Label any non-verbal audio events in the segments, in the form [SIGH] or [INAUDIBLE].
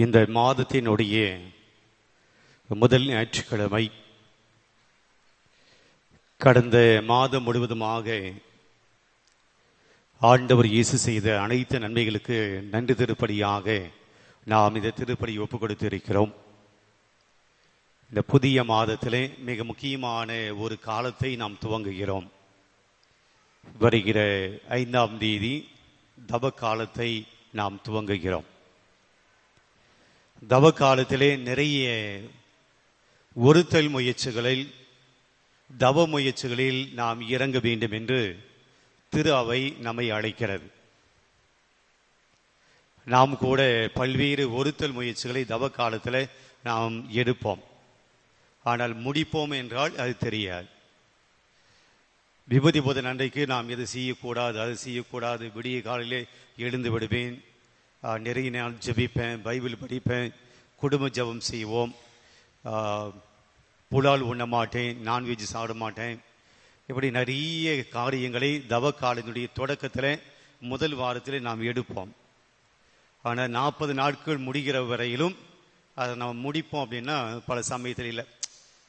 இந்த மாதத்தினுடைய முதல் ஞாயிற்றுக்கிழமை. கடந்த மாதம் முழுவதுமாக ஆண்டவர் இயேசு செய்த அனைத்து நன்மைகளுக்கு நன்றி திருப்படியாக நாம் இந்த திருப்படி ஒப்புக் கொடுத்து இருக்கிறோம் இந்த புதிய மாதத்திலே மிக முக்கியமான ஒரு காலத்தை நாம் துவங்குகிறோம். வருகிற ஐந்தாம் தேதி தவ காலத்தை நாம் துவங்குகிறோம். தவ காலத்திலே நிறைய ஒருத்தல் முயற்சிகளில் தவ முயற்சிகளில் நாம் இறங்க வேண்டும் என்று திரு அவை நம்மை அழைக்கிறது. நாம் கூட பல்வேறு ஒருத்தல் முயற்சிகளை தவ காலத்தில் நாம் எடுப்போம். ஆனால் முடிப்போம் என்றால் அது தெரியாது. விபதி போதன் அன்றைக்கு நாம் எது செய்யக்கூடாது அது செய்யக்கூடாது விடிய காலையிலே எழுந்து விடுவேன் நிறைய நாள் ஜெபிப்பேன் பைபிள் படிப்பேன் குடும்ப ஜெபம் செய்வோம். புலால் உண்ண மாட்டேன் நான்வெஜ் சாப்பிட மாட்டேன். இப்படி நிறைய காரியங்களை தவ காலத்தினுடைய தொடக்கத்தில் முதல் வாரத்தில் நாம் எடுப்போம். ஆனால் நாற்பது நாட்கள் முடிகிற வரையிலும் அதை நம்ம முடிப்போம் அப்படின்னா பல சமயத்தில் இல்லை.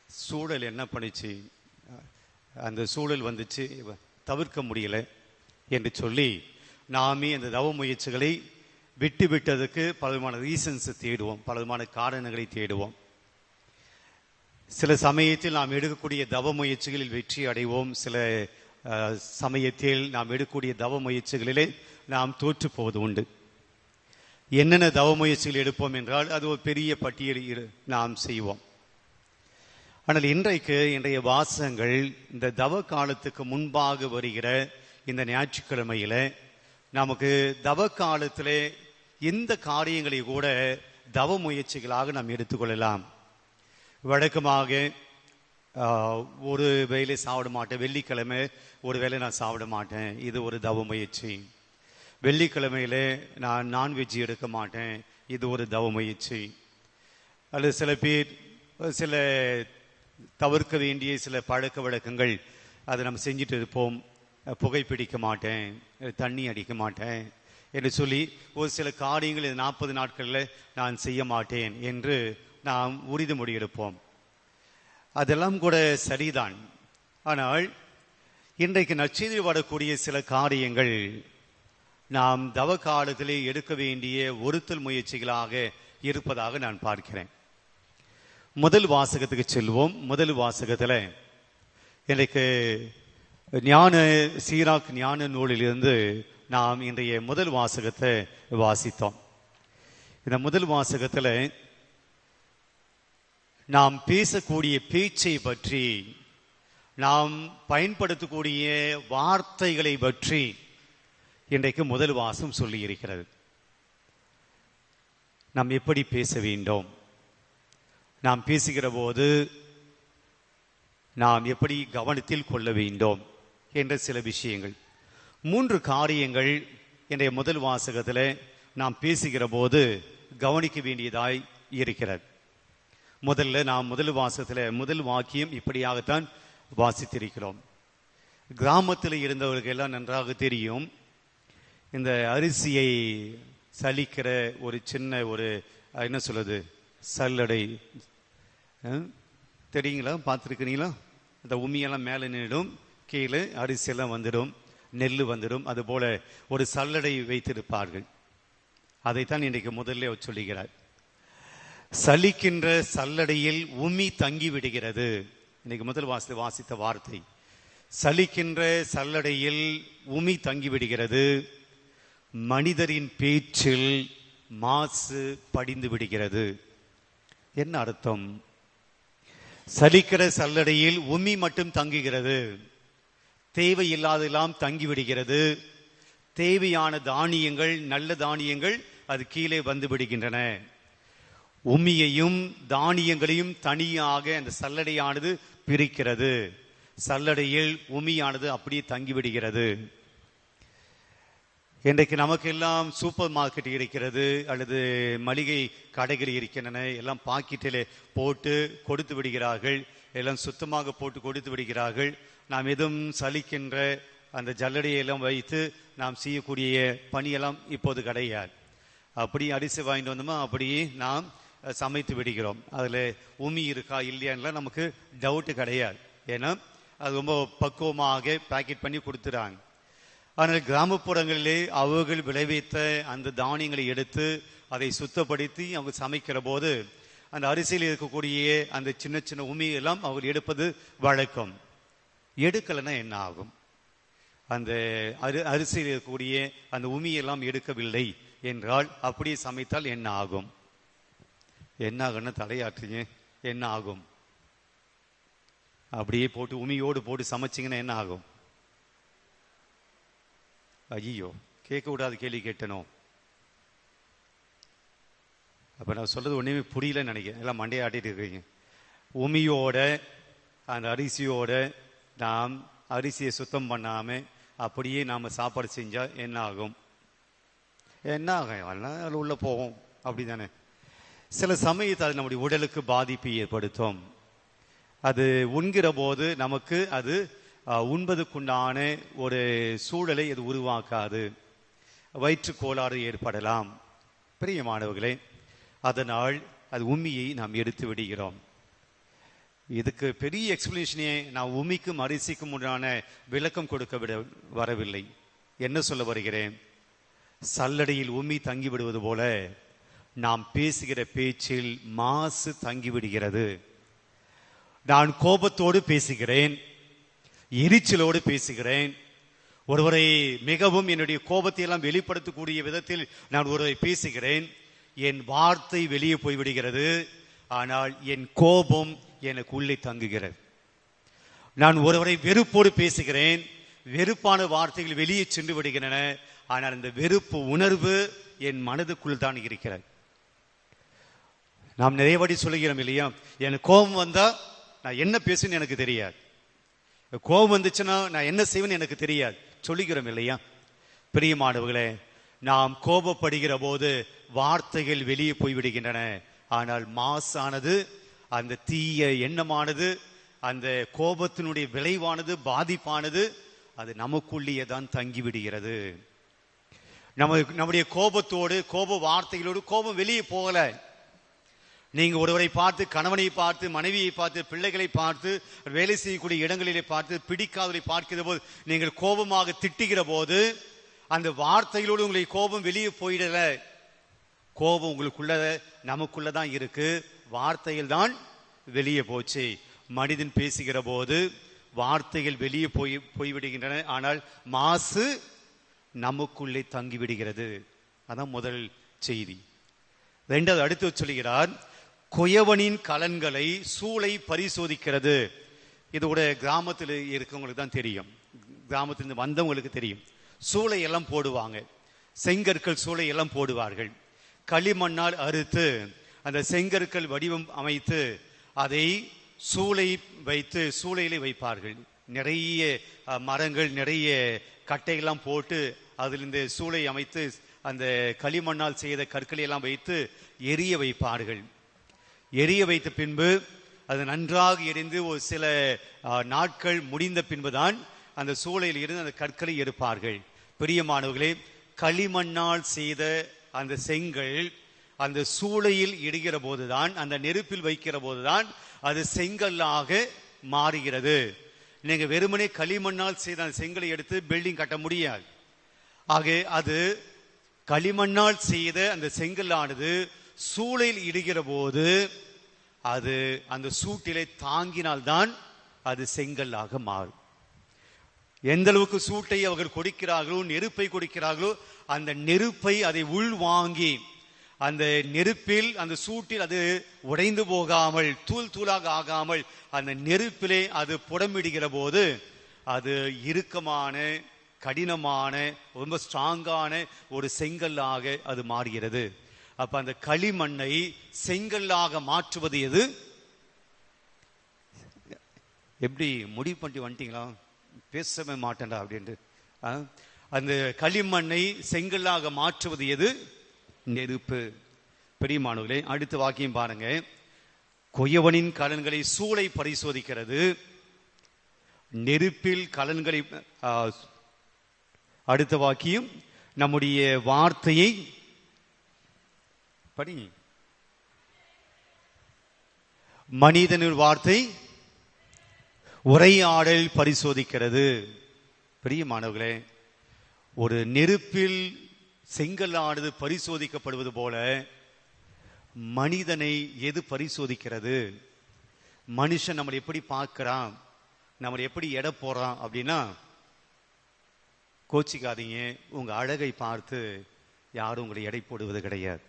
சூழல் என்ன பண்ணுச்சு? அந்த சூழல் வந்துச்சு தவிர்க்க முடியல என்று சொல்லி நாமே அந்த தவ முயற்சிகளை விட்டு விட்டதுக்கு பலவிதமான ரீசன்ஸ் தேடுவோம் பலவிதமான காரணங்களை தேடுவோம். சில சமயத்தில் நாம் எடுக்கக்கூடிய தவ முயற்சிகளில் வெற்றி அடைவோம். சில சமயத்தில் நாம் எடுக்கக்கூடிய தவ முயற்சிகளிலே நாம் தோற்று போவது உண்டு. என்னென்ன தவ முயற்சிகள் எடுப்போம் என்றால் அது ஒரு பெரிய பட்டியல் நாம் செய்வோம். ஆனால் இன்றைக்கு இன்றைய வாசகங்கள் இந்த தவ காலத்துக்கு முன்பாக வருகிற இந்த ஞாயிற்றுக்கிழமையில நமக்கு தவ காலத்திலே இந்த காரியங்களை கூட தவ முயற்சிகளாக நாம் எடுத்துக்கொள்ளலாம். வழக்கமாக ஒரு வேலை சாப்பிட மாட்டேன். வெள்ளிக்கிழமை ஒரு வேளை நான் சாப்பிட மாட்டேன். இது ஒரு தவ முயற்சி. வெள்ளிக்கிழமையில நான் நான்வெஜ் எடுக்க மாட்டேன். இது ஒரு தவ முயற்சி. அல்லது சில பேர் சில தவிர்க்க வேண்டிய சில பழக்க வழக்கங்கள் அதை நம்ம செஞ்சுட்டு இருப்போம். புகைப்பிடிக்க மாட்டேன். தண்ணி அடிக்க மாட்டேன். என்று சொல்லி ஒரு சில காரியங்கள் இந்த நாற்பது நாட்களில் நான் செய்ய மாட்டேன் என்று நாம் உறுதிமொழி எடுப்போம் அதெல்லாம் கூட சரிதான். ஆனால் இன்றைக்கு நச்செய்தி வரக்கூடிய சில காரியங்கள் நாம் தவ காலத்திலே எடுக்க வேண்டிய ஒருத்தல் முயற்சிகளாக இருப்பதாக நான் பார்க்கிறேன். முதல் வாசகத்துக்கு செல்வோம். முதல் வாசகத்தில் எனக்கு ஞான சீராக் ஞான நூலிலிருந்து நாம் இன்றைய முதல் வாசகத்தை வாசித்தோம். இந்த முதல் வாசகத்தில் நாம் பேசக்கூடிய பேச்சை பற்றி நாம் பயன்படுத்தக்கூடிய வார்த்தைகளை பற்றி இன்றைக்கு முதல் வாசம் சொல்லி இருக்கிறது நாம் எப்படி பேச வேண்டும்? நாம் பேசுகிற போது நாம் எப்படி கவனத்தில் கொள்ள வேண்டும்? என்ற சில விஷயங்கள். மூன்று காரியங்கள் இன்றைய முதல் வாசகத்தில் நாம் பேசுகிற போது கவனிக்க வேண்டியதாய் இருக்கிறது. முதல்ல நாம் முதல் வாசகத்தில் முதல் வாக்கியம் இப்படியாகத்தான் வாசித்திருக்கிறோம். கிராமத்தில் இருந்தவர்களுக்கு எல்லாம் நன்றாக தெரியும் இந்த அரிசியை சலிக்கிற ஒரு சின்ன ஒரு என்ன சொல்லுது சல்லடை. தெரியுங்களா? பார்த்துருக்கிறீங்களா? அந்த உமியெல்லாம் மேலே நின்றுடும் கீழே அரிசியெல்லாம் வந்துடும். நெல் வந்துடும். அதுபோல ஒரு சல்லடை வைத்திருப்பார்கள். அதைத்தான் இன்றைக்கு முதல்ல சொல்லுகிறார். சலிக்கின்ற சல்லடையில் உமி தங்கி விடுகிறது இன்னைக்கு முதல் வாசி வாசித்த வார்த்தை. சலிக்கின்ற சல்லடையில் உமி தங்கி விடுகிறது மனிதரின் பேச்சில் மாசு படிந்து விடுகிறது. என்ன அர்த்தம்? சலிக்கிற சல்லடையில் உமி மட்டும் தங்குகிறது. தேவையில்லாதெல்லாம் தங்கி விடுகிறது தேவையான தானியங்கள் நல்ல தானியங்கள் அது கீழே வந்து விடுகின்றன உம்மியையும் தானியங்களையும் தனியாக அந்த சல்லடையானது பிரிக்கிறது. சல்லடையில் உமியானது அப்படியே தங்கிவிடுகிறது. இன்றைக்கு நமக்கெல்லாம் சூப்பர் மார்க்கெட் இருக்கிறது அல்லது மளிகை கடைகள் இருக்கின்றன எல்லாம் பாக்கெட்டில் போட்டு கொடுத்து விடுகிறார்கள் எல்லாம் சுத்தமாக போட்டு கொடுத்து விடுகிறார்கள். நாம் எதுவும் சலிக்கின்ற அந்த ஜல்லடியெல்லாம் வைத்து நாம் செய்யக்கூடிய பணியெல்லாம் இப்போது கிடையாது. அப்படி அரிசி வாங்கிட்டு வந்தோமோ அப்படியே நாம் சமைத்து விடுகிறோம். அதில் உமி இருக்கா இல்லையான்லாம் நமக்கு டவுட்டு கிடையாது. ஏன்னா அது ரொம்ப பக்குவமாக பேக்கெட் பண்ணி கொடுத்துறாங்க. ஆனால் கிராமப்புறங்களிலே அவர்கள் விளைவித்த அந்த தானியங்களை எடுத்து அதை சுத்தப்படுத்தி அவங்க சமைக்கிற போது அந்த அரிசியில் இருக்கக்கூடிய அந்த சின்ன சின்ன உமி எல்லாம் அவர் எடுப்பது வழக்கம். எடுக்கலைன்னா என்ன ஆகும்? அந்த அரி அரிசியில் இருக்கக்கூடிய அந்த உமியெல்லாம் எடுக்கவில்லை என்றால் அப்படியே சமைத்தால் என்ன ஆகும்? என்ன ஆகும்னு தலையாற்றுங்க என்ன ஆகும்? அப்படியே போட்டு உமியோடு போட்டு சமைச்சிங்கன்னா என்ன ஆகும்? ஐயோ கேட்க கூடாது கேள்வி கேட்டனும் அப்ப நான் சொல்றது ஒண்ணுமே புரியலன்னு நினைக்கிறேன். எல்லாம் மண்டையை ஆட்டிட்டு இருக்கீங்க. உமியோட அந்த அரிசியோட நாம் அரிசியை சுத்தம் பண்ணாமல் அப்படியே நாம் சாப்பாடு செஞ்சால் என்ன ஆகும் என்ன ஆகும் எல்லாம் அதில் உள்ளே போகும். அப்படிதானே. சில சமயத்தில் அது நம்முடைய உடலுக்கு பாதிப்பை ஏற்படுத்தும். அது உண்கிற போது நமக்கு அது உண்பதுக்குண்டான ஒரு சூழலை அது உருவாக்காது. வயிற்று கோளாறு ஏற்படலாம். பிரியமானவர்களே அதனால் அது உண்மையை நாம் எடுத்து விடுகிறோம். இதுக்கு பெரிய எக்ஸ்பிளேஷனே நான் உமிக்கும் அரிசிக்கும் உண்டான விளக்கம் கொடுக்க விட வரவில்லை. என்ன சொல்ல வருகிறேன்? சல்லடையில் உமி தங்கிவிடுவது போல நாம் பேசுகிற பேச்சில் மாசு தங்கிவிடுகிறது. நான் கோபத்தோடு பேசுகிறேன் எரிச்சலோடு பேசுகிறேன். ஒருவரை மிகவும் என்னுடைய கோபத்தை எல்லாம் வெளிப்படுத்தக்கூடிய விதத்தில் நான் ஒருவரை பேசுகிறேன். என் வார்த்தை வெளியே போய்விடுகிறது. ஆனால் என் கோபம் எனக்கு உள்ளே தங்குகிறது. நான் ஒருவரை வெறுப்போடு பேசுகிறேன். வெறுப்பான வார்த்தைகள் வெளியே சென்று விடுகின்றன. ஆனால் இந்த வெறுப்பு உணர்வு என் மனதுக்குள் தான் இருக்கிறது. நாம் நிறைய சொல்லுகிறோம் இல்லையா? எனக்கு கோபம் வந்தா நான் என்ன பேசுன்னு எனக்கு தெரியாது. கோபம் வந்துச்சுன்னா நான் என்ன செய்வேன்னு எனக்கு தெரியாது. சொல்லுகிறோம் இல்லையா? பிரியமானவர்களே நாம் கோபப்படுகிற போது வார்த்தைகள் வெளியே போய்விடுகின்றன. ஆனால் மாசானது அந்த தீய எண்ணமானது அந்த கோபத்தினுடைய விளைவானது பாதிப்பானது அது நமக்குள்ளேயே தான் தங்கிவிடுகிறது. நம்ம நம்முடைய கோபத்தோடு கோப வார்த்தைகளோடு கோபம் வெளியே போகல. நீங்க ஒருவரை பார்த்து கணவனை பார்த்து மனைவியை பார்த்து பிள்ளைகளை பார்த்து வேலை செய்யக்கூடிய இடங்களிலே பார்த்து பிடிக்காதவரை பார்க்கிற போது நீங்கள் கோபமாக திட்டுகிற போது அந்த வார்த்தைகளோடு உங்களுடைய கோபம் வெளியே போயிடல. கோபம் உங்களுக்குள்ள நமக்குள்ளதான் இருக்கு. வார்த்தையில் தான் வெளியே போச்சு. மனிதன் பேசுகிற போது வார்த்தைகள் வெளியே போய் போய்விடுகின்றன. ஆனால் மாசு நமக்குள்ளே தங்கிவிடுகிறது. அதான் முதல் செய்தி. ரெண்டாவது அடுத்து சொல்லுகிறார் குயவனின் கலன்களை சூளை பரிசோதிக்கிறது. இது கூட கிராமத்தில் இருக்கவங்களுக்கு தான் தெரியும். கிராமத்திலிருந்து வந்தவங்களுக்கு தெரியும். சூளை எல்லாம் போடுவாங்க. செங்கற்கள் சூளை எல்லாம் போடுவார்கள். களிமண்ணால் அறுத்து அந்த செங்கற்கள் வடிவம் அமைத்து அதை சூளை வைத்து சூளையிலே வைப்பார்கள். நிறைய மரங்கள் நிறைய கட்டையெல்லாம் போட்டு அதில் இந்த சூளை அமைத்து அந்த களிமண்ணால் செய்த கற்களை எல்லாம் வைத்து எரிய வைப்பார்கள். எரிய வைத்த பின்பு அது நன்றாக எரிந்து ஒரு சில நாட்கள் முடிந்த பின்புதான் அந்த சூளையில் இருந்து அந்த கற்களை எடுப்பார்கள். பெரிய மாணவர்களே களிமண்ணால் செய்த அந்த செங்கல் அந்த சூளையில் இடுகிற போதுதான் அந்த நெருப்பில் வைக்கிற போதுதான் அது செங்கல்லாக மாறுகிறது. நீங்கள் வெறுமனே களிமண்ணால் செய்த அந்த செங்கலை எடுத்து பில்டிங் கட்ட முடியாது. ஆக அது களிமண்ணால் செய்த அந்த செங்கல்லானது சூளையில் இடுகிற போது அது அந்த சூட்டிலை தாங்கினால்தான் அது செங்கல்லாக மாறும். எந்த அளவுக்கு சூட்டை அவர்கள் கொடுக்கிறார்களோ நெருப்பை கொடுக்கிறார்களோ அந்த நெருப்பை அதை உள்வாங்கி அந்த நெருப்பில் அந்த சூட்டில் அது உடைந்து போகாமல் தூள் தூளாக ஆகாமல் அந்த நெருப்பிலே அது புடமிடுகிற போது அது இறுக்கமான கடினமான ரொம்ப ஸ்ட்ராங்கான ஒரு செங்கல்லாக அது மாறுகிறது. அப்ப அந்த களிமண்ணை செங்கல்லாக மாற்றுவது எது? எப்படி முடிவு பண்ணிட்டு வந்துட்டீங்களா? பேசவே மாட்டேன்டா அப்படின்ட்டு. அந்த களிமண்ணை செங்கல்லாக மாற்றுவது எது? நெருப்பு பெரியமானவர்களே அடுத்த வாக்கியம் பாருங்க. கொயவனின் கலன்களை சூளை பரிசோதிக்கிறது. நெருப்பில் கலன்களை அடுத்த வாக்கியம். நம்முடைய வார்த்தையை படி. மனிதனின் வார்த்தை உரையாடல் பரிசோதிக்கிறது. பெரிய மாணவர்களே ஒரு நெருப்பில் செங்கல்லானது பரிசோதிக்கப்படுவது போல மனிதனை எது பரிசோதிக்கிறது? மனுஷன் நம்மளை எப்படி பார்க்கறான்? நம்மளை எப்படி எடை போறான் அப்படின்னா கோச்சிக்காதீங்க. உங்க அழகை பார்த்து யாரும் உங்களை எடை போடுவது கிடையாது.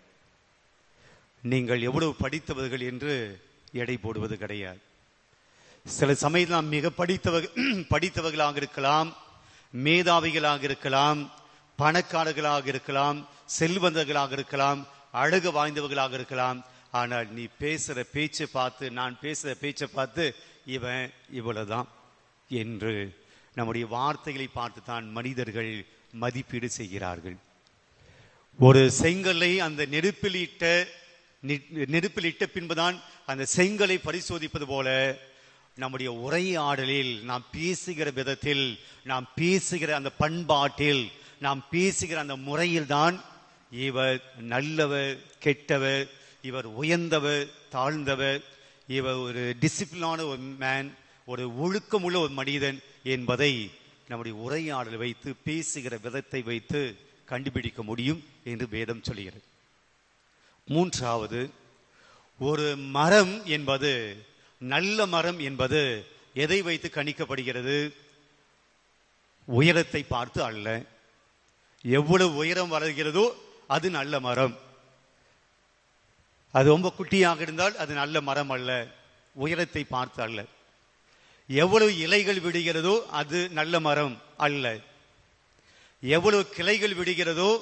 நீங்கள் எவ்வளவு படித்தவர்கள் என்று எடை போடுவது கிடையாது. சில சமயம் நாம் மிக படித்தவ [CLEARS THROAT] படித்தவர்களாக இருக்கலாம் மேதாவிகளாக இருக்கலாம் பணக்காரர்களாக இருக்கலாம் செல்வந்தர்களாக இருக்கலாம் அழகு வாய்ந்தவர்களாக இருக்கலாம். ஆனால் நீ பேசுற பேச்சை பார்த்து நான் பேசுற பேச்சை பார்த்து இவன் இவ்வளவுதான் என்று நம்முடைய வார்த்தைகளை பார்த்து தான் மனிதர்கள் மதிப்பீடு செய்கிறார்கள். ஒரு செங்கலை அந்த நெருப்பிலிட்ட நெருப்பில் இட்ட பின்புதான் அந்த செங்கலை பரிசோதிப்பது போல நம்முடைய உரையாடலில் நாம் பேசுகிற விதத்தில் நாம் பேசுகிற அந்த பண்பாட்டில் நாம் பேசுகிற அந்த முறையில் தான் இவர் நல்லவர் கெட்டவர் இவர் உயர்ந்தவர் தாழ்ந்தவர் இவர் ஒரு டிசிப்ளினான ஒரு மேன் ஒரு ஒழுக்கமுள்ள ஒரு மனிதன் என்பதை நம்முடைய உரையாடல் வைத்து பேசுகிற விதத்தை வைத்து கண்டுபிடிக்க முடியும் என்று வேதம் சொல்கிறது. மூன்றாவது ஒரு மரம் என்பது நல்ல மரம் என்பது எதை வைத்து கணிக்கப்படுகிறது? உயரத்தை பார்த்து அல்ல. எவ்வளவு உயரம் வளர்கிறதோ அது நல்ல மரம். அது ரொம்ப குட்டியாக இருந்தால் அது நல்ல மரம் அல்ல. உயரத்தை பார்த்து அல்ல. எவ்வளவு இலைகள் விடுகிறதோ அது நல்ல மரம் அல்ல. எவ்வளவு கிளைகள் விடுகிறதோ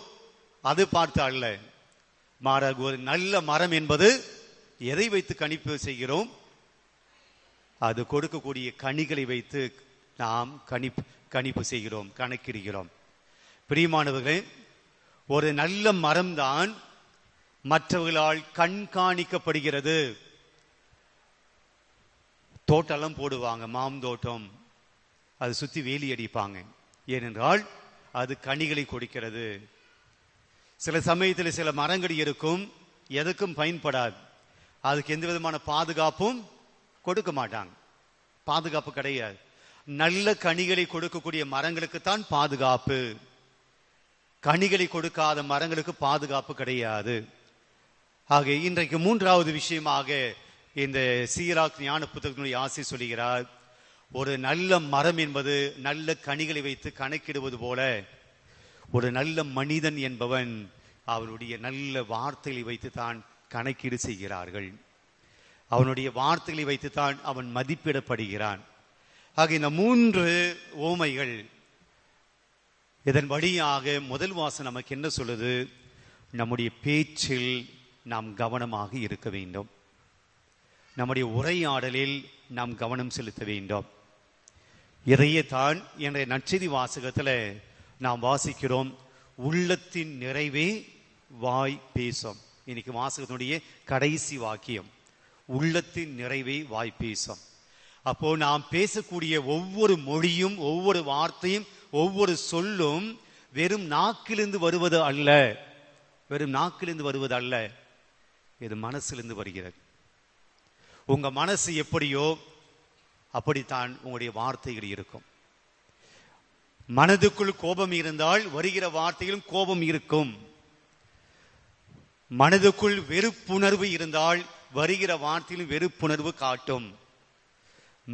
அது பார்த்து அல்ல. மாறாக ஒரு நல்ல மரம் என்பது எதை வைத்து கணிப்பு செய்கிறோம்? அது கொடுக்கக்கூடிய கனிகளை வைத்து நாம் கணிப்பு கணிப்பு செய்கிறோம் கணக்கிடுகிறோம். பிரியமானவர்களே ஒரு நல்ல மரம்தான் மற்றவர்களால் கண்காணிக்கப்படுகிறது. தோட்டம்லாம் போடுவாங்க மாந்தோட்டம் அது சுத்தி வேலி அடிப்பாங்க. ஏனென்றால் அது கனிகளை கொடுக்கிறது. சில சமயத்தில் சில மரங்கள் இருக்கும் எதுக்கும் பயன்படாது. அதுக்கு எந்த விதமான பாதுகாப்பும் கொடுக்க மாட்டாங்க. பாதுகாப்பு கிடையாது. நல்ல கனிகளை கொடுக்கக்கூடிய மரங்களுக்கு தான் பாதுகாப்பு. கனிகளை கொடுக்காத மரங்களுக்கு பாதுகாப்பு கிடையாது. ஆக இன்றைக்கு மூன்றாவது விஷயமாக இந்த சீராக் ஞான புத்தகத்தினுடைய ஆசை சொல்கிறார் ஒரு நல்ல மரம் என்பது நல்ல கனிகளை வைத்து கணக்கிடுவது போல ஒரு நல்ல மனிதன் என்பவன் அவருடைய நல்ல வார்த்தைகளை வைத்து தான் கணக்கீடு செய்கிறார்கள். அவனுடைய வார்த்தைகளை வைத்து தான் அவன் மதிப்பிடப்படுகிறான். ஆக இந்த மூன்று ஓமைகள் இதன் வழியாக முதல் வாசம் நமக்கு என்ன சொல்லுது? நம்முடைய பேச்சில் நாம் கவனமாக இருக்க வேண்டும். நம்முடைய உரையாடலில் நாம் கவனம் செலுத்த வேண்டும். இதையே தான் என்ற நற்செய்தி வாசகத்தில் நாம் வாசிக்கிறோம். உள்ளத்தின் நிறைவே வாய் பேசும். இன்னைக்கு வாசகத்தினுடைய கடைசி வாக்கியம். உள்ளத்தின் நிறைவே வாய் பேசும். அப்போ நாம் பேசக்கூடிய ஒவ்வொரு மொழியும் ஒவ்வொரு வார்த்தையும் ஒவ்வொரு சொல்லும் வெறும் நாக்கிலிருந்து வருவது அல்ல. வெறும் நாக்கிலிருந்து வருவது அல்ல. இது மனசிலிருந்து வருகிறது. உங்க மனசு எப்படியோ அப்படித்தான் உங்களுடைய வார்த்தைகள் இருக்கும். மனதுக்குள் கோபம் இருந்தால் வருகிற வார்த்தையிலும் கோபம் இருக்கும். மனதுக்குள் வெறுப்புணர்வு இருந்தால் வருகிற வார்த்தையிலும் வெறுப்புணர்வு காட்டும்.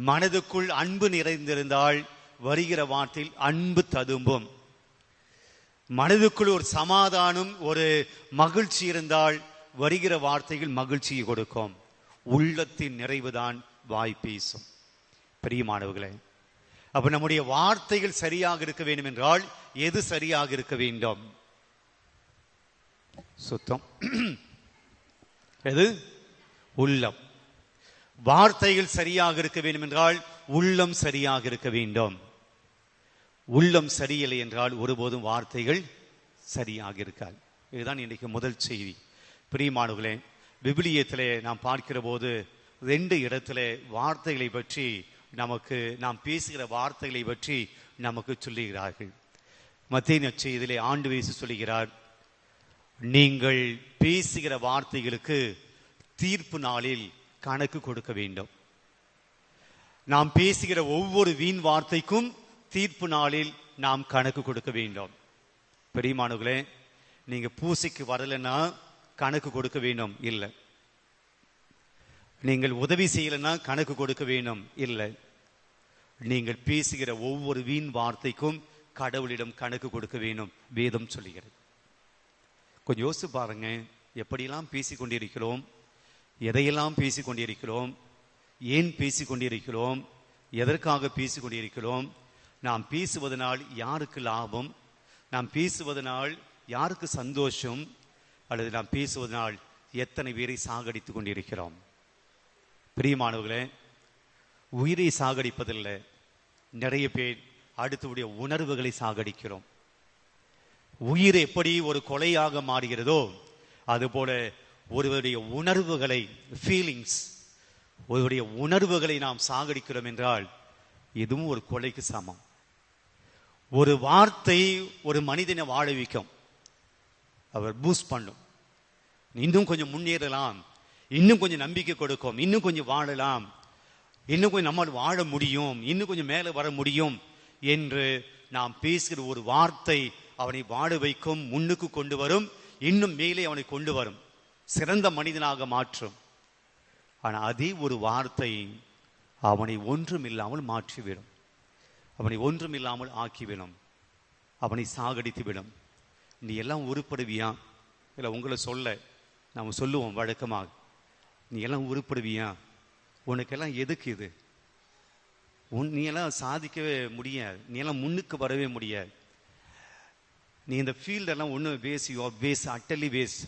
மனதுக்குள் அன்பு நிறைந்திருந்தால் வருகிற வார்த்தையில் அன்பு ததும்பும். மனதுக்குள் ஒரு சமாதானம் ஒரு மகிழ்ச்சி இருந்தால் வருகிற வார்த்தைகள் மகிழ்ச்சியை கொடுக்கும். உள்ளத்தின் நிறைவுதான் வாய் பேசும். பிரியமானவர்களே அப்ப நம்முடைய வார்த்தைகள் சரியாக இருக்க வேண்டும் என்றால் எது சரியாக இருக்க வேண்டும்? சுத்தம். எது? உள்ளம். வார்த்தைகள் சரியாக இருக்க வேண்டும் என்றால் உள்ளம் சரியாக இருக்க வேண்டும். உள்ளம் சரியில்லை என்றால் ஒருபோதும் வார்த்தைகள் சரியாக இருக்காது இதுதான் இன்னைக்கு முதல் செய்தி. பிரியமானவர்களே விபிலியத்திலே நாம் பார்க்கிற போது ரெண்டு இடத்துல வார்த்தைகளை பற்றி நமக்கு நாம் பேசுகிற வார்த்தைகளை பற்றி நமக்கு சொல்லுகிறார்கள். மத்திய நற்செய்தியிலே ஆண்டு வயசு சொல்லுகிறார் நீங்கள் பேசுகிற வார்த்தைகளுக்கு தீர்ப்பு நாளில் கணக்கு கொடுக்க வேண்டும். நாம் பேசுகிற ஒவ்வொரு வீண் வார்த்தைக்கும் தீர்ப்பு நாளில் நாம் கணக்கு கொடுக்க வேண்டும். பெரியமானவர்களே நீங்க பூசைக்கு வரலைன்னா கணக்கு கொடுக்க வேண்டும் இல்லை. நீங்கள் உதவி செய்யலைன்னா கணக்கு கொடுக்க வேண்டும் இல்லை. நீங்கள் பேசுகிற ஒவ்வொரு வீண் வார்த்தைக்கும் கடவுளிடம் கணக்கு கொடுக்க வேண்டும் வேதம் சொல்லுகிறது. கொஞ்சம் யோசிச்சு பாருங்க எப்படியெல்லாம் பேசிக்கொண்டிருக்கிறோம் எதையெல்லாம் பேசிக்கொண்டிருக்கிறோம் ஏன் பேசிக்கொண்டிருக்கிறோம் எதற்காக பேசிக்கொண்டிருக்கிறோம் நாம் பேசுவதனால் யாருக்கு லாபம்? நாம் பேசுவதனால் யாருக்கு சந்தோஷம்? அல்லது நாம் பேசுவதனால் எத்தனை பேரை சாகடித்துக் கொண்டிருக்கிறோம்? பிரியமானவர்களே உயிரை சாகடிப்பதில்லை நிறைய பேர் அடுத்தவுடைய உணர்வுகளை சாகடிக்கிறோம். உயிர் எப்படி ஒரு கொலையாக மாறுகிறதோ அதுபோல ஒருவருடைய உணர்வுகளை ஃபீலிங்ஸ் ஒருவருடைய உணர்வுகளை நாம் சாகடிக்கிறோம் என்றால் இதுவும் ஒரு கொலைக்கு சமம். ஒரு வார்த்தை ஒரு மனிதனை வாழ வைக்கும். அவர் பூஸ்ட் பண்ணும். இன்னும் கொஞ்சம் முன்னேறலாம். இன்னும் கொஞ்சம் நம்பிக்கை கொடுக்கும். இன்னும் கொஞ்சம் வாழலாம். இன்னும் கொஞ்சம் நம்மால் வாழ முடியும். இன்னும் கொஞ்சம் மேலே வர முடியும் என்று நாம் பேசுகிற ஒரு வார்த்தை அவனை வாழ வைக்கும் முன்னுக்கு கொண்டு வரும் இன்னும் மேலே அவனை கொண்டு வரும். சிறந்த மனிதனாக மாற்றும். ஆனால் அதே ஒரு வார்த்தை அவனை ஒன்றும் இல்லாமல் மாற்றிவிடும். அவனை ஒன்றும் இல்லாமல் ஆக்கிவிடும். அவனை சாகடித்து விடும் நீ எல்லாம் உருப்படுவியா? இல்லை உங்களை சொல்ல நாம் சொல்லுவோம் வழக்கமாக. நீ எல்லாம் உருப்படுவியா? உனக்கெல்லாம் எதுக்கு இது? உன் நீ எல்லாம் சாதிக்கவே முடியாது நீ எல்லாம் முன்னுக்கு வரவே முடியாது நீ இந்த ஃபீல்டெல்லாம் ஒன்று waste your waste utterly waste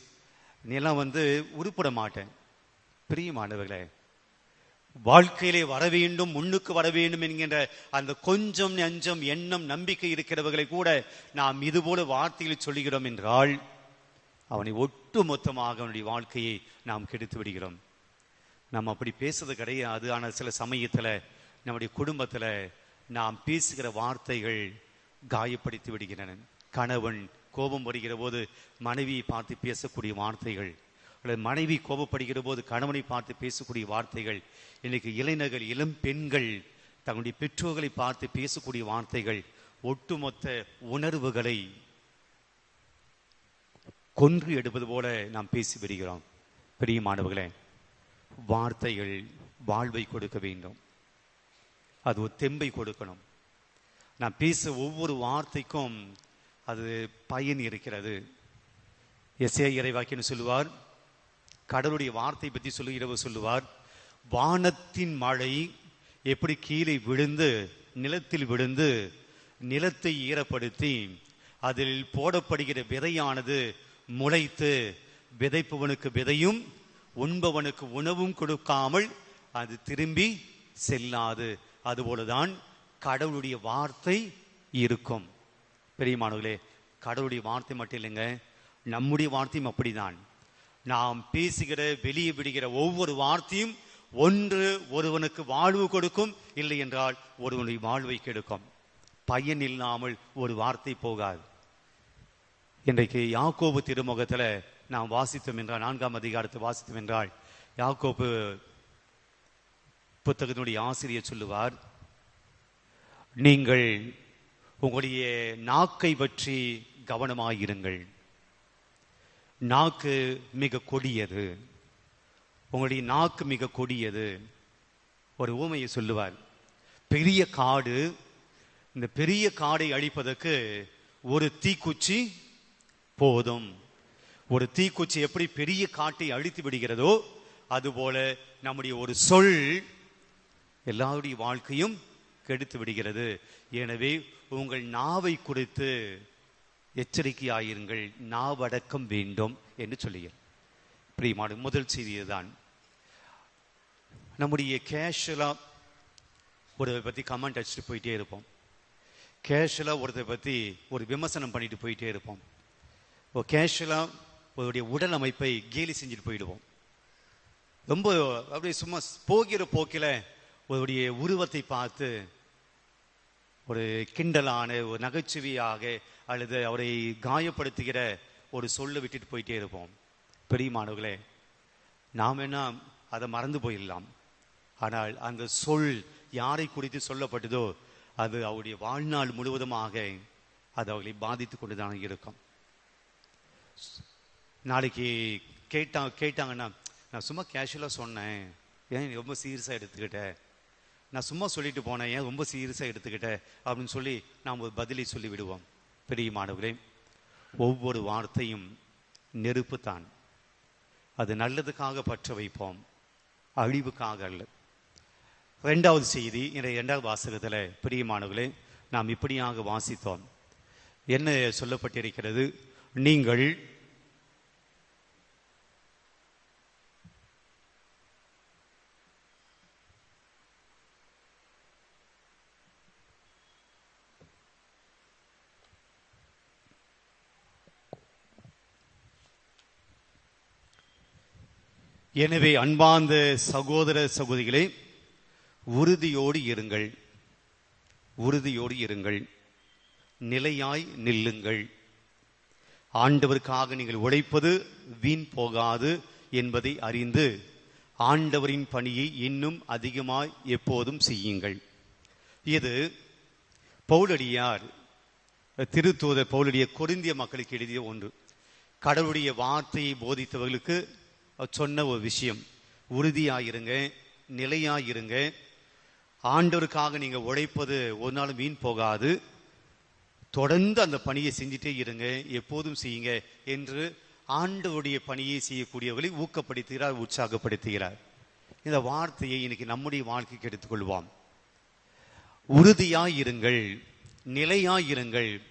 நீ எல்லாம் வந்து உருப்பட மாட்டேன். பிரியமானவர்களே வாழ்க்கையிலே வர வேண்டும் முன்னுக்கு வர வேண்டும் என்கின்ற அந்த கொஞ்சம் நஞ்சம் எண்ணம் நம்பிக்கை இருக்கிறவர்களை கூட நாம் இதுபோல வார்த்தையில் சொல்லுகிறோம் என்றால் அவனை ஒட்டு மொத்தமாக அவனுடைய வாழ்க்கையை நாம் கெடுத்து விடுகிறோம். நாம் அப்படி பேசுறது கிடையாது ஆனால் சில சமயத்தில் நம்முடைய குடும்பத்தில் நாம் பேசுகிற வார்த்தைகள் காயப்படுத்தி விடுகின்றன. கணவன் கோபம் வருகிற போது மனைவியை பார்த்து பேசக்கூடிய வார்த்தைகள் அல்லது மனைவி கோபப்படுகிற போது கணவனை பார்த்து பேசக்கூடிய வார்த்தைகள் இன்னைக்கு இளைஞர்கள் இளம் பெண்கள் தங்களுடைய பெற்றோர்களை பார்த்து பேசக்கூடிய வார்த்தைகள் ஒட்டுமொத்த உணர்வுகளை கொன்று எடுப்பது போல நாம் பேசி வருகிறோம். பிரியமானவர்களே வார்த்தைகள் வாழ்வை கொடுக்க வேண்டும். அது ஒரு தெம்பை கொடுக்கணும். நான் பேச ஒவ்வொரு வார்த்தைக்கும் அது பயன் இருக்கிறது. எஸ்ஏ இறைவாக்கின்னு சொல்லுவார் கடவுளுடைய வார்த்தை பற்றி இரவு சொல்லுவார். வானத்தின் மழை எப்படி கீழே விழுந்து நிலத்தில் விழுந்து நிலத்தை ஈரப்படுத்தி அதில் போடப்படுகிற விதையானது முளைத்து விதைப்பவனுக்கு விதையும் உண்பவனுக்கு உணவும் கொடுக்காமல் அது திரும்பி செல்லாது. அதுபோலதான் கடவுளுடைய வார்த்தை இருக்கும். பெரியமானவர்களே கடவுளுடைய வார்த்தை மட்டும் இல்லைங்க நம்முடைய வார்த்தையும் அப்படிதான். நாம் பேசுகிற வெளியே விடுகிற ஒவ்வொரு வார்த்தையும் ஒன்று ஒருவனுக்கு வாழ்வு கொடுக்கும். இல்லை என்றால் ஒருவனுடைய வாழ்வை கெடுக்கும். பயன் இல்லாமல் ஒரு வார்த்தை போகாது. இன்றைக்கு யாக்கோபு திருமுகத்தில் நாம் வாசித்தோம் என்றால் நான்காம் அதிகாரத்தை வாசித்தோம் என்றால் யாக்கோபு புத்தகத்தினுடைய ஆசிரியர் சொல்லுவார் நீங்கள் உங்களுடைய நாக்கை பற்றி கவனமாயிருங்கள். நாக்கு மிக கொடியது. உங்களுடைய நாக்கு மிக கொடியது. ஒரு ஊமையை சொல்லுவார் பெரிய காடு இந்த பெரிய காடை அழிப்பதற்கு ஒரு தீக்குச்சி போதும். ஒரு தீக்குச்சி எப்படி பெரிய காட்டை அழித்து விடுகிறதோ அதுபோல நம்முடைய ஒரு சொல் எல்லாருடைய வாழ்க்கையும் கெடுத்து விடுகிறது. எனவே உங்கள் நாவை குறித்து எச்சரிக்கையாயிருங்கள் நாவடக்கம் வேண்டும் என்று சொல்லுகிறேன் பிரியமான முதல் செய்தி தான் நம்முடைய கேஷுவலாக ஒருத்தரை பற்றி கமெண்ட் அடிச்சுட்டு போயிட்டே இருப்போம். கேஷுவலாக ஒருத்தரை பற்றி ஒரு விமர்சனம் பண்ணிட்டு போயிட்டே இருப்போம். ஒரு கேஷுவலாக ஒருடைய உடல் அமைப்பை கேலி செஞ்சுட்டு போயிடுவோம். ரொம்ப அப்படியே சும்மா போகிற போக்கில் ஒருடைய உருவத்தை பார்த்து ஒரு கிண்டலான ஒரு நகைச்சுவையாக அல்லது அவரை காயப்படுத்துகிற ஒரு சொல்லை விட்டுட்டு போயிட்டே இருப்போம். பெரியமானவர்களே நாம் என்ன அதை மறந்து போயிடலாம். ஆனால் அந்த சொல் யாரை குறித்து சொல்லப்பட்டதோ அது அவருடைய வாழ்நாள் முழுவதுமாக அது அவர்களை பாதித்து கொண்டுதான் இருக்கும். நாளைக்கு கேட்டா கேட்டாங்கன்னா நான் சும்மா கேஷுவலாக சொன்னேன். ஏன் ரொம்ப சீரியஸாக எடுத்துக்கிட்ட? நான் சும்மா சொல்லிட்டு போனேன். ஏன் ரொம்ப சீரியஸாக எடுத்துக்கிட்ட? அப்படின்னு சொல்லி நாம் ஒரு பதிலை சொல்லி விடுவோம் பெரியமானவர்களே ஒவ்வொரு வார்த்தையும் நெருப்பு தான் அது நல்லதுக்காக பற்ற வைப்போம் அழிவுக்காக அல்ல. ரெண்டாவது செய்தி இன்றைய இரண்டாவது வாசகத்தில் பிரியமானவர்களே நாம் இப்படியாக வாசித்தோம். என்ன சொல்லப்பட்டிருக்கிறது? நீங்கள் எனவே அன்பார்ந்த சகோதர சகோதரிகளே உறுதியோடு இருங்கள். உறுதியோடு இருங்கள். நிலையாய் நில்லுங்கள். ஆண்டவருக்காக நீங்கள் உழைப்பது வீண் போகாது என்பதை அறிந்து ஆண்டவரின் பணியை இன்னும் அதிகமாய் எப்போதும் செய்யுங்கள். இது பவுலடியார் திருத்தூதர் பௌலடிய கொருந்திய மக்களுக்கு எழுதிய ஒன்று. கடவுளுடைய வார்த்தையை போதித்தவர்களுக்கு சொன்ன ஒரு விஷயம். உறுதியாயிருங்க நிலையாயிருங்க. ஆண்டவருக்காக நீங்க உழைப்பது ஒரு நாளும் வீண் போகாது. தொடர்ந்து அந்த பணியை செஞ்சுட்டே இருங்க எப்போதும் செய்யுங்க என்று ஆண்டவருடைய பணியை செய்யக்கூடியவர்களை ஊக்கப்படுத்துகிறார் உற்சாகப்படுத்துகிறார். இந்த வார்த்தையை இன்னைக்கு நம்முடைய வாழ்க்கைக்கு எடுத்துக்கொள்வோம். உறுதியாயிருங்கள் நிலையாயிருங்கள்.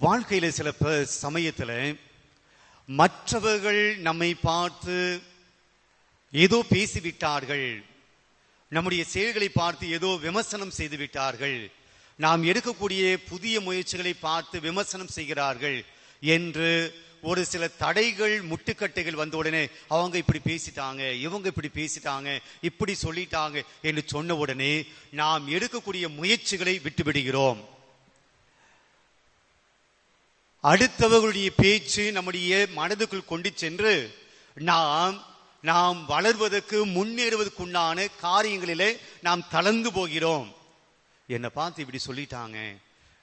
வாழ்க்கையில சில ப- சமயத்தில் மற்றவர்கள் நம்மை பார்த்து ஏதோ பேசிவிட்டார்கள். நம்முடைய செயல்களை பார்த்து ஏதோ விமர்சனம் செய்து விட்டார்கள் நாம் எடுக்கக்கூடிய புதிய முயற்சிகளை பார்த்து விமர்சனம் செய்கிறார்கள் என்று ஒரு சில தடைகள் முட்டுக்கட்டைகள் வந்த உடனே அவங்க இப்படி பேசிட்டாங்க இவங்க இப்படி பேசிட்டாங்க இப்படி சொல்லிட்டாங்க என்று சொன்ன உடனே நாம் எடுக்கக்கூடிய முயற்சிகளை விட்டுவிடுகிறோம். அடுத்தவர்களுடைய பேச்சு நம்முடைய மனதுக்குள் கொண்டு சென்று நாம் நாம் வளர்வதற்கு முன்னேறுவதற்குண்டான காரியங்களிலே நாம் தளர்ந்து போகிறோம். என்னை பார்த்து இப்படி சொல்லிட்டாங்க.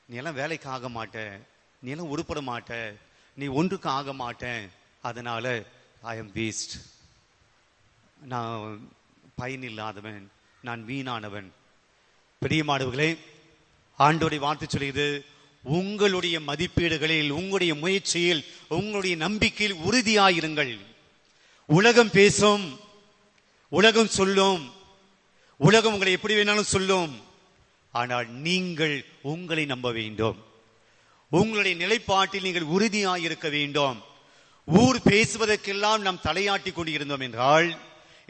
நீ எல்லாம் வேலைக்கு ஆக மாட்ட. நீ எல்லாம் உருப்பட மாட்ட. நீ ஒன்றுக்கு ஆக மாட்டேன் அதனால ஐ எம் வேஸ்ட் நான் பயன் இல்லாதவன். நான் வீணானவன். பிரியமானவர்களே ஆண்டோடைய வார்த்தை சொல்லியது உங்களுடைய மதிப்பீடுகளில் உங்களுடைய முயற்சியில் உங்களுடைய நம்பிக்கையில் உறுதியாயிருங்கள். உலகம் பேசும் உலகம் சொல்லும் உலகம் உங்களை எப்படி வேணாலும் சொல்லும். ஆனால் நீங்கள் உங்களை நம்ப வேண்டும். உங்களுடைய நிலைப்பாட்டில் நீங்கள் உறுதியாக இருக்க வேண்டும். ஊர் பேசுவதற்கெல்லாம் நாம் தலையாட்டி கொண்டிருந்தோம் என்றால்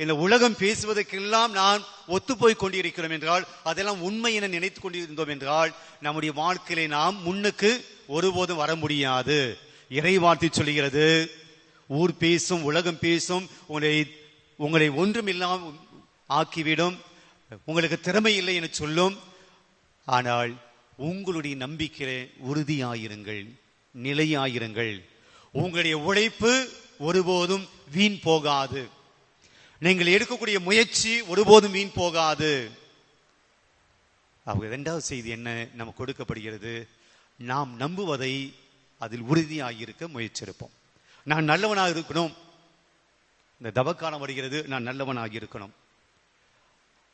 இந்த உலகம் பேசுவதற்கெல்லாம் நாம் ஒத்துப்போய் கொண்டிருக்கிறோம் என்றால் அதெல்லாம் உண்மை என நினைத்து கொண்டிருந்தோம் என்றால் நம்முடைய வாழ்க்கையில நாம் முன்னுக்கு ஒருபோதும் வர முடியாது. இறைவார்த்தை சொல்கிறது ஊர் பேசும் உலகம் பேசும் உங்களை உங்களை ஒன்றும் இல்லாமல் ஆக்கிவிடும் உங்களுக்கு திறமை இல்லை என சொல்லும். ஆனால் உங்களுடைய நம்பிக்கை உறுதியாயிருங்கள் நிலையாயிருங்கள். உங்களுடைய உழைப்பு ஒருபோதும் வீண் போகாது. நீங்கள் எடுக்கக்கூடிய முயற்சி ஒருபோதும் வீண் போகாது. அவங்க இரண்டாவது செய்தி என்ன? நமக்கு கொடுக்கப்படுகிறது நாம் நம்புவதை அதில் உறுதியாகியிருக்க முயற்சிருப்போம் நான் நல்லவனாக இருக்கணும். இந்த தவக்காலம் வருகிறது நான் நல்லவனாக இருக்கணும்.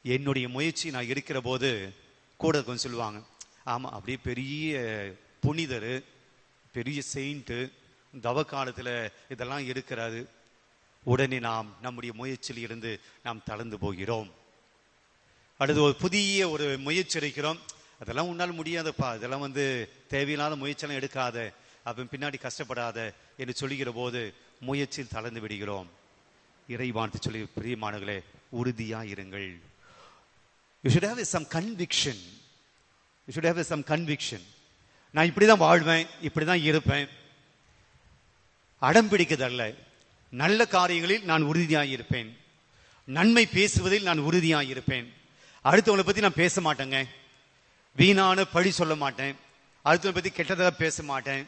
என்னுடைய முயற்சி நான் இருக்கிற போது கூட கொஞ்சம் சொல்லுவாங்க ஆமாம் அப்படியே பெரிய புனிதர் பெரிய செயின்ட்டு தவக்காலத்தில் இதெல்லாம் இருக்கிறாரு உடனே நாம் நம்முடைய முயற்சியில் இருந்து நாம் தளர்ந்து போகிறோம். அடுத்து ஒரு புதிய ஒரு முயற்சி எடுக்கிறோம். அதெல்லாம் உன்னால் முடியாதப்பா. இதெல்லாம் வந்து தேவையில்லாத முயற்சியெல்லாம் எடுக்காத. அப்ப பின்னாடி கஷ்டப்படாத என்று சொல்லுகிற போது முயற்சியில் தளர்ந்து விடுகிறோம். இறைவான்ட்டு சொல்லி பிரியமானங்களே உறுதியா இருங்கள். You should have some conviction you should have some conviction நான் இப்படி தான் வாழ்வேன் இப்படி தான் இருப்பேன். அடம் பிடிக்கதல்ல நல்ல காரியங்களில் நான் உறுதியாக இருப்பேன் நன்மை பேசுவதில் நான் உறுதியாக இருப்பேன் அடுத்தவங்களை பத்தி நான் பேச மாட்டேங்க. வீணான பழி சொல்ல மாட்டேன். அடுத்தவங்களை பத்தி கெட்டதாக பேச மாட்டேன்.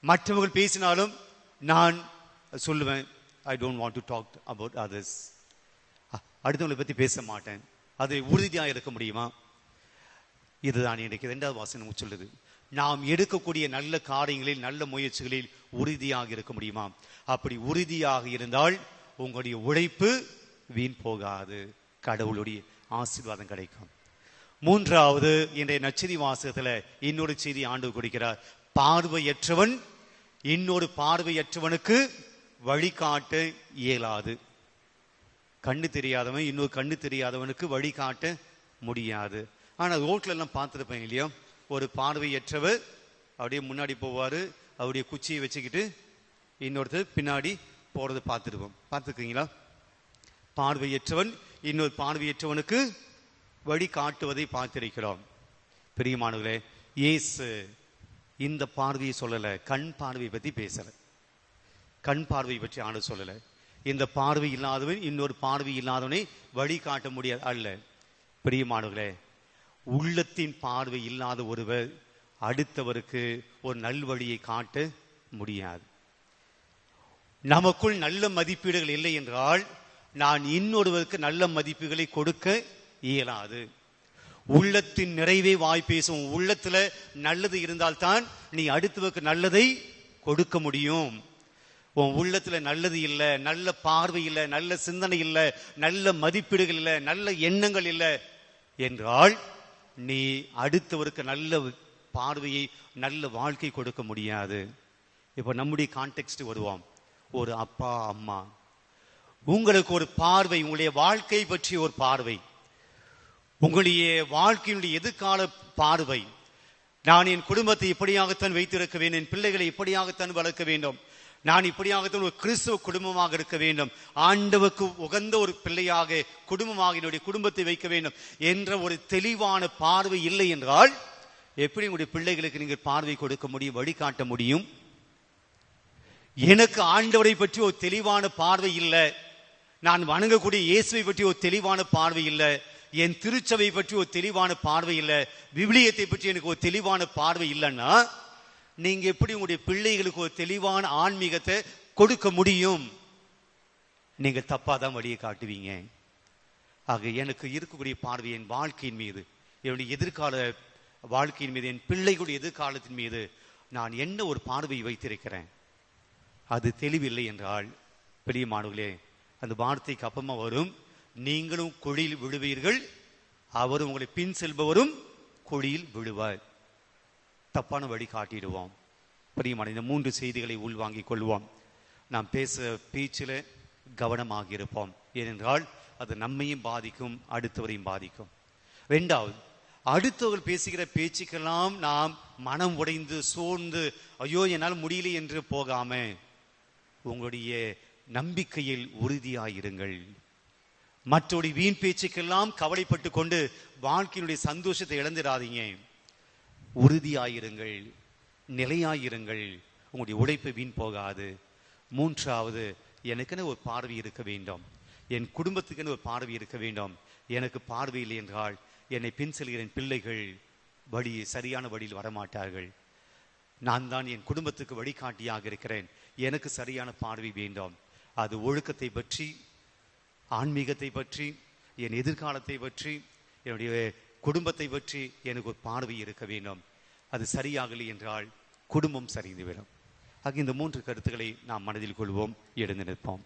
மற்றவர்கள் பேசினாலும் நான் சொல்லுவேன் I don't want to talk about others அடுத்தவங்களை பத்தி பேச மாட்டேன். அது உறுதியாக இருக்க முடியுமா? இதுதான் எனக்கு ரெண்டாவது வாசனம் சொல்லுது. நாம் எடுக்கக்கூடிய நல்ல காரியங்களில் நல்ல முயற்சிகளில் உறுதியாக இருக்க முடியுமா? அப்படி உறுதியாக இருந்தால் உங்களுடைய உழைப்பு வீண் போகாது. கடவுளுடைய ஆசீர்வாதம் கிடைக்கும். மூன்றாவது இன்றைய நச்சிரி வாசகத்துல இன்னொரு செய்தி ஆண்டு கொடுக்கிறார். பார்வையற்றவன் இன்னொரு பார்வையற்றவனுக்கு வழிகாட்ட இயலாது. கண்ணு தெரியாதவன் இன்னொரு கண்ணு தெரியாதவனுக்கு வழிகாட்ட முடியாது. ஆனா ரோட்ல எல்லாம் பார்த்துருப்பேன் இல்லையோ? ஒரு பார்வையற்றவர். அப்படியே முன்னாடி போவாரு. அவருடைய குச்சியை வச்சுக்கிட்டு இன்னொருத்தர் பின்னாடி போறதை பார்த்துருவோம் பார்த்துருக்கீங்களா? பார்வையற்றவன் இன்னொரு பார்வையற்றவனுக்கு வழி காட்டுவதை பார்த்திருக்கிறோம். பிரியமானவர்களே இயேசு இந்த பார்வையை சொல்லல கண் பார்வையை பத்தி பேசலை. கண் பார்வையை பற்றி ஆண்டு சொல்லலை. இந்த பார்வை இல்லாதவன் இன்னொரு பார்வை இல்லாதவனை வழி காட்ட முடியாது அல்ல. பிரியமானவர்களே உள்ளத்தின் பார்வை இல்லாத ஒருவர் அடுத்தவருக்கு ஒரு நல்வழியை காட்ட முடியாது. நமக்குள் நல்ல மதிப்பீடுகள் இல்லை என்றால் நான் இன்னொருவருக்கு நல்ல மதிப்புகளை கொடுக்க இயலாது. உள்ளத்தின் நிறைவே வாய் பேசும். உள்ளத்துல நல்லது இருந்தால்தான் நீ அடுத்தவருக்கு நல்லதை கொடுக்க முடியும். உன் உள்ளத்துல நல்லது இல்லை நல்ல பார்வை இல்ல நல்ல சிந்தனை இல்லை நல்ல மதிப்பீடுகள் இல்ல நல்ல எண்ணங்கள் இல்லை என்றால் நீ அடுத்தவருக்கு நல்ல பார்வையை நல்ல வாழ்க்கை கொடுக்க முடியாது. இப்போ நம்முடைய கான்டெக்ட் வருவோம். ஒரு அப்பா அம்மா. உங்களுக்கு ஒரு பார்வை உங்களுடைய வாழ்க்கை பற்றி ஒரு பார்வை. உங்களுடைய வாழ்க்கையினுடைய எதிர்கால பார்வை. நான் என் குடும்பத்தை இப்படியாகத்தான் வைத்திருக்க வேண்டும் என் பிள்ளைகளை இப்படியாகத்தான் வளர்க்க வேண்டும். நான் இப்படியாகத்தான் ஒரு கிறிஸ்துவ குடும்பமாக இருக்க வேண்டும். ஆண்டவுக்கு உகந்த ஒரு பிள்ளையாக குடும்பமாக என்னுடைய குடும்பத்தை வைக்க வேண்டும் என்ற ஒரு தெளிவான பார்வை இல்லை என்றால் எப்படி உங்களுடைய பிள்ளைகளுக்கு நீங்கள் பார்வை கொடுக்க முடியும் வழிகாட்ட முடியும்? எனக்கு ஆண்டவரை பற்றி ஒரு தெளிவான பார்வை இல்லை. நான் வணங்கக்கூடிய இயேசுவை பற்றி ஒரு தெளிவான பார்வை இல்லை. என் திருச்சபை பற்றி ஒரு தெளிவான பார்வை இல்லை. விவிலியத்தை பற்றி எனக்கு ஒரு தெளிவான பார்வை இல்லைன்னா நீங்க எப்படி உங்களுடைய பிள்ளைகளுக்கு ஒரு தெளிவான ஆன்மீகத்தை கொடுக்க முடியும்? நீங்க தப்பா தான் வழியை காட்டுவீங்க. ஆக எனக்கு இருக்கக்கூடிய பார்வை என் வாழ்க்கையின் மீது என்னுடைய எதிர்கால வாழ்க்கையின் மீது என் பிள்ளைகளுடைய எதிர்காலத்தின் மீது நான் என்ன ஒரு பார்வை வைத்திருக்கிறேன்? அது தெளிவில்லை என்றால் பிரியமானவர்களே அந்த வார்த்தைக்கு அப்பமா வரும் நீங்களும் குழியில் விழுவீர்கள் அவரும் உங்களை பின் செல்பவரும் குழியில் விழுவார். தப்பான வழி காட்டிடுவோம். பிரியமான இந்த மூன்று செய்திகளை உள்வாங்கிக் கொள்வோம். நாம் பேச பேச்சில் கவனமாக இருப்போம். ஏனென்றால் அது நம்மையும் பாதிக்கும் அடுத்தவரையும் பாதிக்கும். ரெண்டாவது அடுத்தவர்கள் பேசுகிற பேச்சுக்கெல்லாம் நாம் மனம் உடைந்து சோர்ந்து ஐயோ என்னால் முடியல என்று போகாம உங்களுடைய நம்பிக்கையில் உறுதியாயிருங்கள். மற்றொரு வீண் பேச்சுக்கெல்லாம் கவலைப்பட்டு கொண்டு வாழ்க்கையினுடைய சந்தோஷத்தை இழந்துடாதீங்க. உறுதியாயிருங்கள் நிலையாயிருங்கள் உங்களுடைய உழைப்பு வீண் போகாது. மூன்றாவது எனக்குன்னு ஒரு பார்வை இருக்க வேண்டும். என் குடும்பத்துக்கென ஒரு பார்வை இருக்க வேண்டும். எனக்கு பார்வை இல்லை என்றால் என்னை பின் செல்கிறேன் பிள்ளைகள் வழி சரியான வழியில் வரமாட்டார்கள். நான் தான் என் குடும்பத்துக்கு வழிகாட்டியாக இருக்கிறேன். எனக்கு சரியான பார்வை வேண்டும். அது ஒழுக்கத்தை பற்றி ஆன்மீகத்தை பற்றி என் எதிர்காலத்தை பற்றி என்னுடைய குடும்பத்தை பற்றி எனக்கு ஒரு பார்வை இருக்க வேண்டும். அது சரியாகலை என்றால் குடும்பம் சரிந்துவிடும் ஆக இந்த மூன்று கருத்துக்களை நாம் மனதில் கொள்வோம் எழுந்து நிற்போம்.